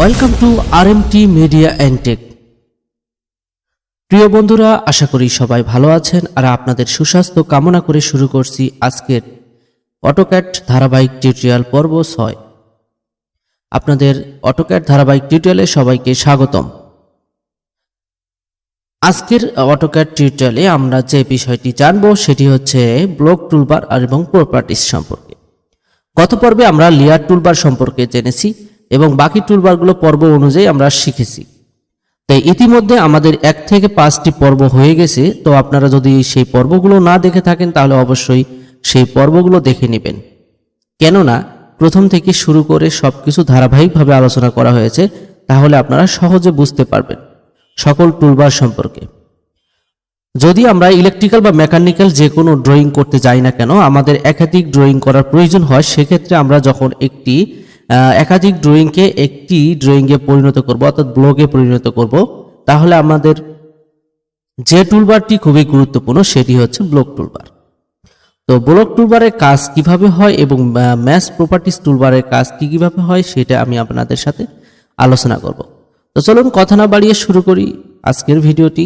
Welcome to R M T media and tech প্রিয় বন্ধুরা, আশা করি সবাই ভালো আছেন আর আপনাদের সুস্বাস্থ্য কামনা করে শুরু করছি আজকের অটোক্যাট ধারাবাহিক টিউটোরিয়াল পর্ব ছয়। আপনাদের অটোক্যাট ধারাবাহিক টিউটোরিয়ালে সবাইকে স্বাগতম। আজকের অটোক্যাট টিউটোরিয়ালে আমরা যে বিষয়টি জানব সেটি হচ্ছে ব্লক টুলবার এবং প্রপার্টিস সম্পর্কে। গত পর্বে আমরা লেয়ার টুলবার সম্পর্কে জেনেছি। এবং বাকি টুলবারগুলো পর্ব অনুযায়ী আমরা শিখেছি। তাই ইতিমধ্যে আমাদের এক থেকে পাঁচটি পর্ব হয়ে গেছে, তো আপনারা যদি সেই পর্বগুলো না দেখে থাকেন, তাহলে অবশ্যই সেই পর্বগুলো দেখে নেবেন। কেননা, প্রথম থেকে শুরু করে সবকিছু ধারাবাহিকভাবে আলোচনা করা হয়েছে, তাহলে আপনারা সহজে বুঝতে পারবেন সকল টুলবার সম্পর্কে। যদি আমরা ইলেকট্রিক্যাল বা মেকানিক্যাল যে কোনো ড্রয়িং করতে যাই না কেন, আমাদের একাধিক ড্রয়িং করার প্রয়োজন হয়, সেক্ষেত্রে আমরা যখন একটি একাধিক ড্রয়িংকে একটি ড্রয়িংয়ে পরিণত করব, অর্থাৎ ব্লগে পরিণত করব। তাহলে আমাদের যে টুলবারটি খুবই গুরুত্বপূর্ণ, সেটি হচ্ছে ব্লক টুলবার তো ব্লক টুলবারের কাজ কীভাবে হয় এবং ম্যাথ প্রপার্টিস টুলবারের কাজ কি কীভাবে হয়, সেটা আমি আপনাদের সাথে আলোচনা করব। তো চলুন কথা না বাড়িয়ে শুরু করি আজকের ভিডিওটি।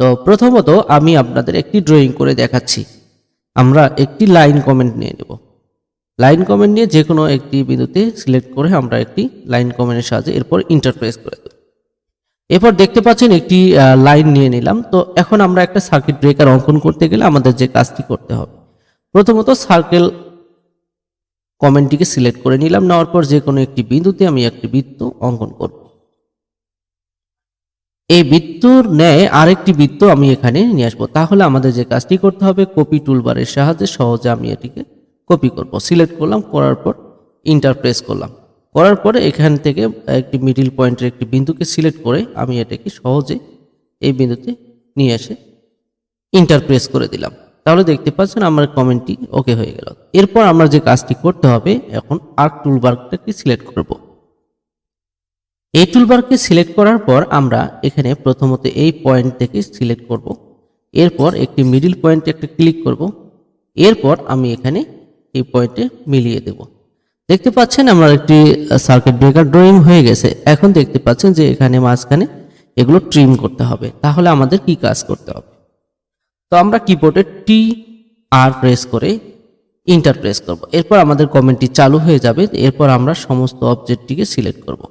তো প্রথমত আমি আপনাদের একটি ড্রয়িং করে দেখাচ্ছি। আমরা একটি লাইন কমেন্ট নিয়ে নেব। লাইন কমেন্ট নিয়ে যে কোনো একটি বিন্দুতে সিলেক্ট করে আমরা একটি লাইন কমেন্টের সাহায্যে এরপর ইন্টারপ্রেস করে দেব। এরপর দেখতে পাচ্ছেন একটি লাইন নিয়ে নিলাম। তো এখন আমরা একটা সার্কিট ব্রেকার অঙ্কন করতে গেলে আমাদের যে কাজটি করতে হবে। প্রথমত সার্কেল কমেন্টটিকে সিলেক্ট করে নিলাম। নেওয়ার পর যে কোনো একটি বিন্দুতে আমি একটি বৃত্ত অঙ্কন করব। এই বৃত্তর ন্যায় আরেকটি বৃত্ত আমি এখানে নিয়ে আসব। তাহলে আমাদের যে কাজটি করতে হবে, কপি টুলবারের সাহায্যে সহজে আমি এটিকে কপি করব। সিলেক্ট করলাম, করার পর ইন্টারপ্রেস করলাম। করার পরে এখান থেকে একটি মিডিল পয়েন্টের একটি বিন্দুকে সিলেক্ট করে আমি এটাকে সহজে এই বিন্দুতে নিয়ে এসে ইন্টারপ্রেস করে দিলাম। তাহলে দেখতে পাচ্ছেন আমার কমেন্টটি ওকে হয়ে গেল। এরপর আমরা যে কাজটি করতে হবে, এখন আর্ক টুলবারটাকে সিলেক্ট করব। এই টুলবারকে সিলেক্ট করার পর আমরা এখানে প্রথমত এই পয়েন্ট থেকে সিলেক্ট করব। এরপর একটি মিডিল পয়েন্টে একটা ক্লিক করব। এরপর আমি এখানে এই পয়েন্টে মিলিয়ে দেব। দেখতে পাচ্ছেন আমার একটি সার্কিট ব্রেকার ড্রয়িং হয়ে গেছে। এখন দেখতে পাচ্ছেন যে এখানে মাঝখানে এগুলো ট্রিম করতে হবে। তাহলে আমাদের কি কাজ করতে হবে? তো আমরা কিবোর্ডে টি আর প্রেস করে ইন্টার প্রেস করব। এরপর আমাদের কমেন্টটি চালু হয়ে যাবে। এরপর আমরা সমস্ত অবজেক্টটিকে সিলেক্ট করব।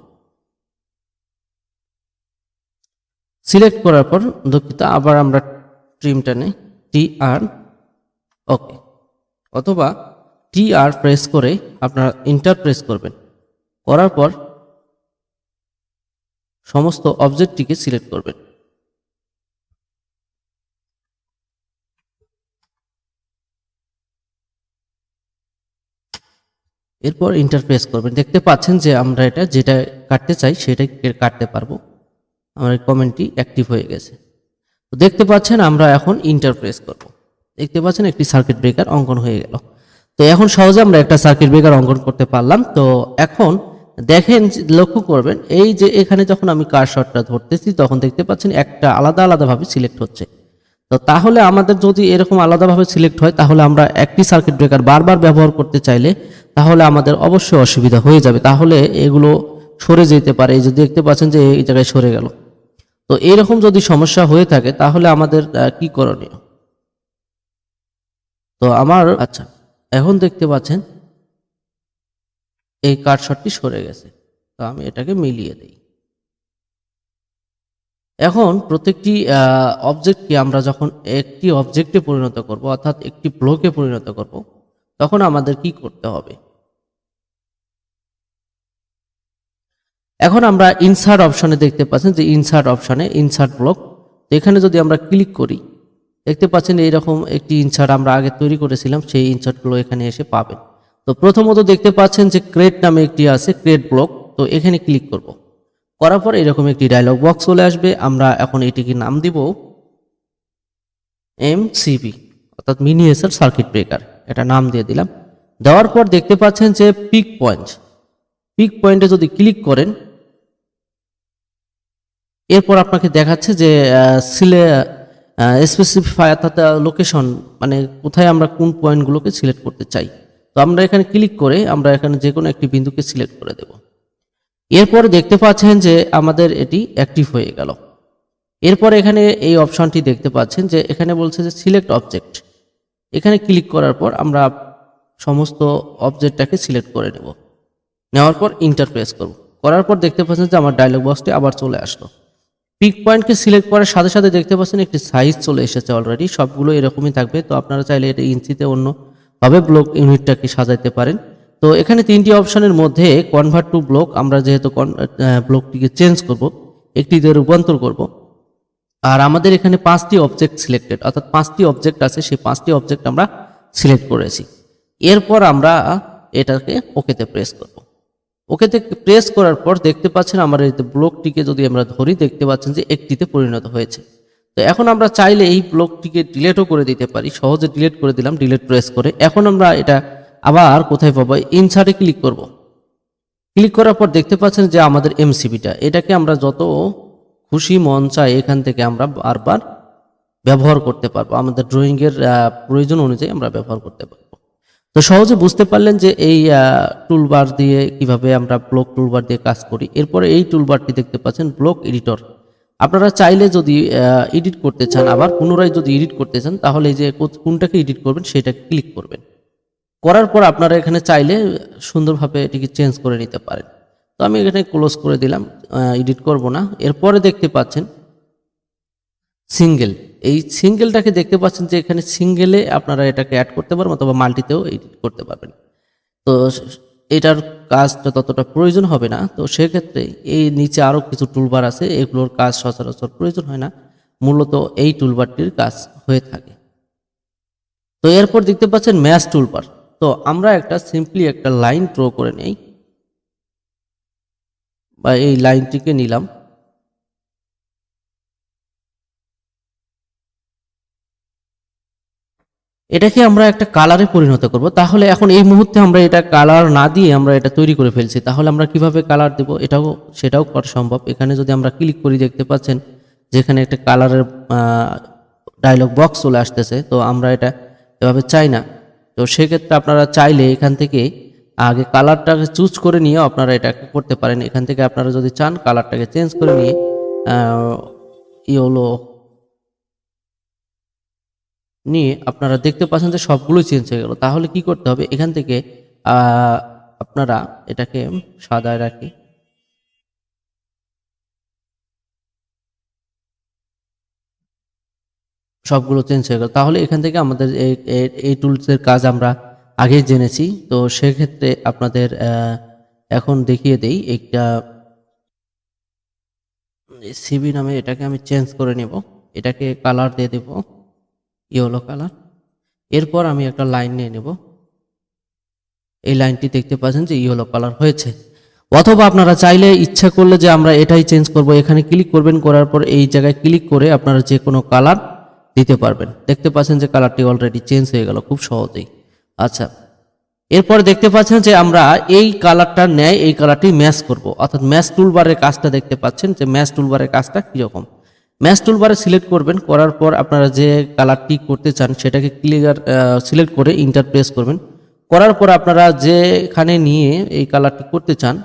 সিলেক্ট করার পর দুঃখিত, আবার আমরা ট্রিমটা নেই টি আর ওকে অথবা টি আর প্রেস করে আপনারা ইন্টার প্রেস করবেন। করার পর সমস্ত অবজেক্টটিকে সিলেক্ট করবেন। এরপর ইন্টারপ্রেস করবেন। দেখতে পাচ্ছেন যে আমরা এটা যেটা কাটতে চাই সেটাই কাটতে পারব। আমার কমেন্টটি অ্যাক্টিভ হয়ে গেছে। তো দেখতে পাচ্ছেন আমরা এখন ইন্টারপ্রেস করব। দেখতে পাচ্ছেন একটি সার্কিট ব্রেকার অঙ্কন হয়ে গেল। তো এখন সহজে আমরা একটা সার্কিট ব্রেকার অঙ্কন করতে পারলাম। তো এখন দেখেন, লক্ষ্য করবেন, এই যে এখানে যখন আমি কার শটটা ধরতেছি, তখন দেখতে পাচ্ছেন একটা আলাদা আলাদাভাবে সিলেক্ট হচ্ছে। তো তাহলে আমাদের যদি এরকম আলাদাভাবে সিলেক্ট হয়, তাহলে আমরা একটি সার্কিট ব্রেকার বারবার ব্যবহার করতে চাইলে, তাহলে আমাদের অবশ্যই অসুবিধা হয়ে যাবে। তাহলে এগুলো সরে যেতে পারে। এই যে দেখতে পাচ্ছেন যে এই জায়গায় সরে গেল। তো এরকম যদি সমস্যা হয়ে থাকে, তাহলে আমাদের কি করণীয়? তো আমার আচ্ছা এখন দেখতে পাচ্ছেন, এই কাটশটটি সরে গেছে। তো আমি এটাকে মিলিয়ে দিই। এখন প্রত্যেকটি অবজেক্টকে আমরা যখন একটি অবজেক্টে পরিণত করব, অর্থাৎ একটি ব্লকে পরিণত করব, তখন আমাদের কি করতে হবে? এখন আমরা ইনসার্ট অপশনে দেখতে পাচ্ছেন যে ইনসার্ট অপশনে ইনসার্ট ব্লক তো এখানে যদি আমরা ক্লিক করি, দেখতে পাচ্ছেন এইরকম একটি ইনসার্ট আমরা আগে তৈরি করেছিলাম, সেই ইনসার্টগুলো এখানে এসে পাবেন। তো প্রথমত দেখতে পাচ্ছেন যে ক্রেট নামে একটি আছে ক্রেট ব্লক তো এখানে ক্লিক করব। করার পর এরকম একটি ডায়লগ বক্স চলে আসবে, আমরা এখন এটিকে নাম দিব এম সিবি অর্থাৎ মিনিয়েচার সার্কিট ব্রেকার এটা নাম দিয়ে দিলাম। দেওয়ার পর দেখতে পাচ্ছেন যে পিক পয়েন্ট পিক পয়েন্টে যদি ক্লিক করেন এরপর আপনাকে দেখাচ্ছে যে সিলে স্পেসিফাই অর্থাৎ লোকেশন মানে কোথায় আমরা কোন পয়েন্টগুলোকে সিলেক্ট করতে চাই। তো আমরা এখানে ক্লিক করে আমরা এখানে যে কোনো একটি বিন্দুকে সিলেক্ট করে দেব। এরপরে দেখতে পাচ্ছেন যে আমাদের এটি অ্যাক্টিভ হয়ে গেল। এরপর এখানে এই অপশনটি দেখতে পাচ্ছেন যে এখানে বলছে যে সিলেক্ট অবজেক্ট এখানে ক্লিক করার পর আমরা সমস্ত অবজেক্টটাকে সিলেক্ট করে নেব। নেওয়ার পর ইন্টারপ্রেস করব। করার পর দেখতে পাচ্ছেন যে আমার ডায়লগ বক্সটি আবার চলে আসলো। পিক পয়েন্টকে সিলেক্ট করার সাথে সাথে দেখতে পাচ্ছেন একটি সাইজ চলে এসেছে অলরেডি সবগুলো এরকমই থাকবে। তো আপনারা চাইলে এটা ইঞ্চিতে অন্যভাবে ব্লক ইউনিটটাকে সাজাইতে পারেন। তো এখানে তিনটি অপশনের মধ্যে কনভার্ট টু ব্লক আমরা যেহেতু ব্লকটিকে চেঞ্জ করব, একটিতে রূপান্তর করব। আর আমাদের এখানে পাঁচটি অবজেক্ট সিলেক্টেড অর্থাৎ পাঁচটি অবজেক্ট আছে, সেই পাঁচটি অবজেক্ট আমরা সিলেক্ট করেছি। এরপর আমরা এটাকে ওকেতে প্রেস করব। ওকেতে প্রেস করার পর দেখতে পাচ্ছেন আমার এই ব্লকটিকে যদি আমরা ধরি, দেখতে পাচ্ছেন যে একটিতে পরিণত হয়েছে। তো এখন আমরা চাইলে এই ব্লকটিকে ডিলেটও করে দিতে পারি। সহজে ডিলেট করে দিলাম ডিলেট প্রেস করে। এখন আমরা এটা আবার কোথায় পাবো? ইনসার্টে ক্লিক করব। ক্লিক করার পর দেখতে পাচ্ছেন যে আমাদের এমসিবিটা এটাকে আমরা যত খুশি মন চাই এখান থেকে আমরা বারবার ব্যবহার করতে পারব। আমাদের ড্রয়িংয়ের প্রয়োজন অনুযায়ী আমরা ব্যবহার করতে পারব তো সহজে বুঝতে পারলেন যে এই টুলবার দিয়ে কীভাবে আমরা ব্লক টুলবার দিয়ে কাজ করি। এরপরে এই টুলবারটি দেখতে পাচ্ছেন ব্লক এডিটর আপনারা চাইলে যদি এডিট করতে চান, আবার পুনরায় যদি এডিট করতে চান, তাহলে এই যে কোনটাকে এডিট করবেন, সেটাকে ক্লিক করবেন। করার পর আপনারা এখানে চাইলে সুন্দরভাবে এটিকে চেঞ্জ করে নিতে পারেন। তো আমি এখানে ক্লোজ করে দিলাম এডিট করব না। এরপরে দেখতে পাচ্ছেন সিঙ্গেল। এই সিঙ্গেলটাকে দেখতে পাচ্ছেন যে এখানে সিঙ্গেলে আপনারা এটাকে অ্যাড করতে পারবেন অথবা মাল্টিতেও এডিট করতে পারবেন। তো এটার কাজটা ততটা প্রয়োজন হবে না। তো সেক্ষেত্রে এই নিচে আরও কিছু টুলবার আছে, এগুলোর কাজ সচরাচর প্রয়োজন হয় না। মূলত এই টুলবারটির কাজ হয়ে থাকে। তো এরপর দেখতে পাচ্ছেন ম্যাচ টুলবার তো আমরা একটা সিম্পলি একটা লাইন ড্র করে নেই। বা এই লাইনটিকে নিলাম। এটাকে আমরা একটা কালারে পরিণত করব। তাহলে এখন এই মুহূর্তে আমরা এটা কালার না দিয়ে আমরা এটা তৈরি করে ফেলছি। তাহলে আমরা কীভাবে কালার দেব? এটাও, সেটাও করা সম্ভব। এখানে যদি আমরা ক্লিক করি, দেখতে পাচ্ছেন যেখানে একটা কালারের ডায়লগ বক্স চলে আসতেছে। তো আমরা এটা এভাবে চাই না। তো সেক্ষেত্রে আপনারা চাইলে এখান থেকে আগে কালারটাকে চুজ করে নিয়ে আপনারা এটা করতে পারেন। এখান থেকে আপনারা যদি চান কালারটাকে চেঞ্জ করে নিয়ে ইয়েলো নিয়ে আপনারা দেখতে পাচ্ছেন যে সবগুলোই চেঞ্জ হয়ে গেল। তাহলে কি করতে হবে? এখান থেকে আপনারা এটাকে সাদায় রাখি। সবগুলো চেঞ্জ হয়ে গেল। তাহলে এখান থেকে আমাদের এই টুলসের কাজ আমরা আগেই জেনেছি। তো সেক্ষেত্রে আপনাদের এখন দেখিয়ে দেই। একটা সিবি নামে এটাকে আমি চেঞ্জ করে নেব। এটাকে কালার দিয়ে দেব। Yellow colour. এরপর আমি একটা লাইন নিয়ে নেব। এই লাইনটি দেখতে পাচ্ছেন যে ইয়েলো কালার হয়েছে। অথবা আপনারা চাইলে ইচ্ছা করলে যে আমরা এটাই চেঞ্জ করব, এখানে ক্লিক করবেন, করার পর এই জায়গায় ক্লিক করে আপনারা যে কোনো কালার দিতে পারবেন। দেখতে পাচ্ছেন যে কালারটি অলরেডি চেঞ্জ হয়ে গেল খুব সহজেই। আচ্ছা এরপর দেখতে পাচ্ছেন যে আমরা এই কালারটা নেয় এই কালারটি ম্যাচ করব। অর্থাৎ ম্যাচ টুলবারের কাজটা দেখতে পাচ্ছেন যে ম্যাচ টুলবারের কাজটা কীরকম। ম্যাচ টুলবারে সিলেক্ট করবেন, করার পর আপনারা যে কালারটি করতে চান সেটাকে ক্লিয়ার সিলেক্ট করে ইন্টার প্রেস করবেন। করার পর আপনারা যেখানে নিয়ে এই কালারটি করতে চান,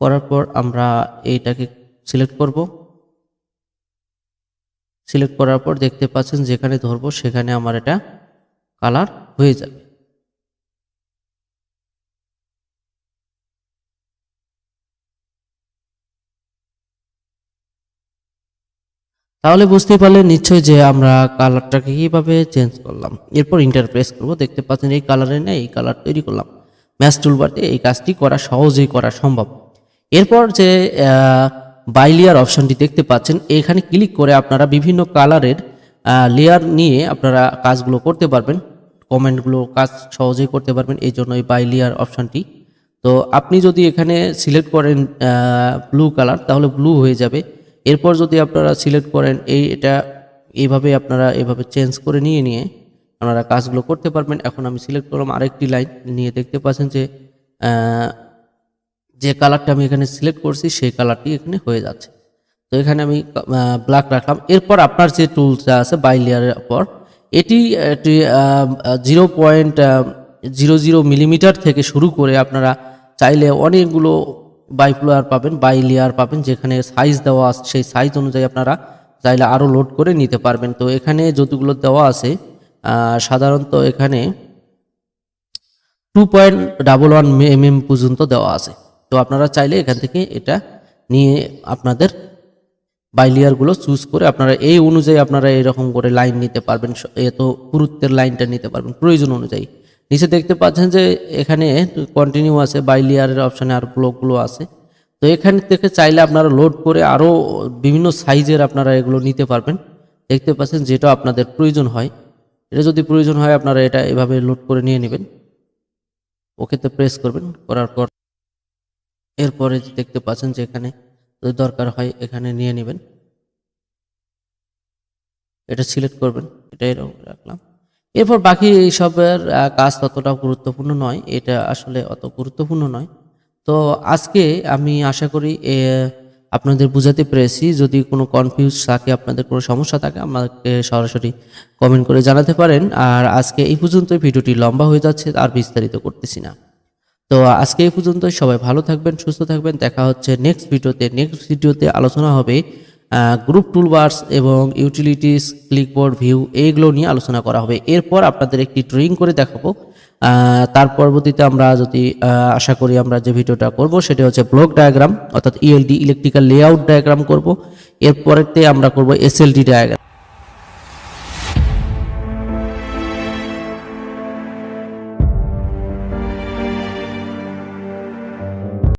করার পর আমরা এইটাকে সিলেক্ট করব। সিলেক্ট করার পর দেখতে পাচ্ছেন যেখানে ধরবো সেখানে আমার এটা কালার হয়ে যাবে। তাহলে বুঝতেই পারলেন নিশ্চয়ই যে আমরা কালারটাকে কীভাবে চেঞ্জ করলাম। এরপর ইন্টারপ্রেস করব, দেখতে পাচ্ছেন এই কালারে নেই এই কালার তৈরি করলাম। ম্যাচ টুলবারতে এই কাজটি করা সহজেই করা সম্ভব। এরপর যে বাইলিয়ার অপশনটি দেখতে পাচ্ছেন, এখানে ক্লিক করে আপনারা বিভিন্ন কালারের লেয়ার নিয়ে আপনারা কাজগুলো করতে পারবেন। কমেন্টগুলো কাজ সহজেই করতে পারবেন, এই জন্য এই বাইলিয়ার অপশনটি তো আপনি যদি এখানে সিলেক্ট করেন ব্লু কালার তাহলে ব্লু হয়ে যাবে। এরপর যদি আপনারা সিলেক্ট করেন, এই এটা এইভাবে আপনারা এভাবে চেঞ্জ করে নিয়ে নিয়ে আপনারা কাজগুলো করতে পারবেন। এখন আমি সিলেক্ট করলাম আরেকটি লাইন নিয়ে দেখতে পাচ্ছেন যে যে কালারটা আমি এখানে সিলেক্ট করছি, সেই কালারটি এখানে হয়ে যাচ্ছে। তো এখানে আমি ব্ল্যাক রাখলাম। এরপর আপনার যে টুলসটা আছে বাই লেয়ারের পর এটি একটি zero point zero zero millimetre থেকে শুরু করে আপনারা চাইলে অনেকগুলো বাই ফ্লোয়ার পাবেন বাই লেয়ার পাবেন, যেখানে সাইজ দেওয়া আছে, সেই সাইজ অনুযায়ী আপনারা চাইলে আরও লোড করে নিতে পারবেন। তো এখানে যতগুলো দেওয়া আছে সাধারণত এখানে two point double one M পর্যন্ত দেওয়া আছে। তো আপনারা চাইলে এখান থেকে এটা নিয়ে আপনাদের বাইলিয়ারগুলো চুজ করে আপনারা এই অনুযায়ী আপনারা এরকম করে লাইন নিতে পারবেন, এত পুরুত্বের লাইনটা নিতে পারবেন, প্রয়োজন অনুযায়ী। নিচে দেখতে পাচ্ছেন যে এখানে কন্টিনিউ আছে বাই লেয়ারের অপশানে আর ব্লকগুলো আছে। তো এখান থেকে চাইলে আপনারা লোড করে আরও বিভিন্ন সাইজের আপনারা এগুলো নিতে পারবেন। দেখতে পাচ্ছেন যেটা আপনাদের প্রয়োজন হয়। এটা যদি প্রয়োজন হয়, আপনারা এটা এভাবে লোড করে নিয়ে নেবেন। ওকেতে প্রেস করবেন, করার পর এরপরে দেখতে পাচ্ছেন যে এখানে যদি দরকার হয়, এখানে নিয়ে নেবেন। এটা সিলেক্ট করবেন এটা এরকম রাখলাম। এরপর বাকি এইসবের কাজ ততটা গুরুত্বপূর্ণ নয়, এটা আসলে অত গুরুত্বপূর্ণ নয়। তো আজকে আমি আশা করি আপনাদের বুঝাতে পেরেছি, যদি কোনো কনফিউজ থাকে, আপনাদের কোনো সমস্যা থাকে, আমাকে সরাসরি কমেন্ট করে জানাতে পারেন। আর আজকে এই পর্যন্তই, ভিডিওটি লম্বা হয়ে যাচ্ছে, আর বিস্তারিত করতেছি না। তো আজকে এই পর্যন্তই, সবাই ভালো থাকবেন, সুস্থ থাকবেন, দেখা হচ্ছে নেক্সট ভিডিওতে নেক্সট ভিডিওতে আলোচনা হবে গ্রুপ টুলবার্স এবং ইউটিলিটিস ক্লিকবোর্ড ভিউ এইগুলো নিয়ে আলোচনা করা হবে। এরপর আপনাদের একটি ড্রয়িং করে দেখাবো। তার পরবর্তীতে আমরা যদি আশা করি আমরা যে ভিডিওটা করব, সেটা হচ্ছে ব্লক ডায়াগ্রাম অর্থাৎ ইএলডি ইলেকট্রিক্যাল লেআউট ডায়াগ্রাম করব। এরপরেতে আমরা করব এসএলডি ডায়াগ্রাম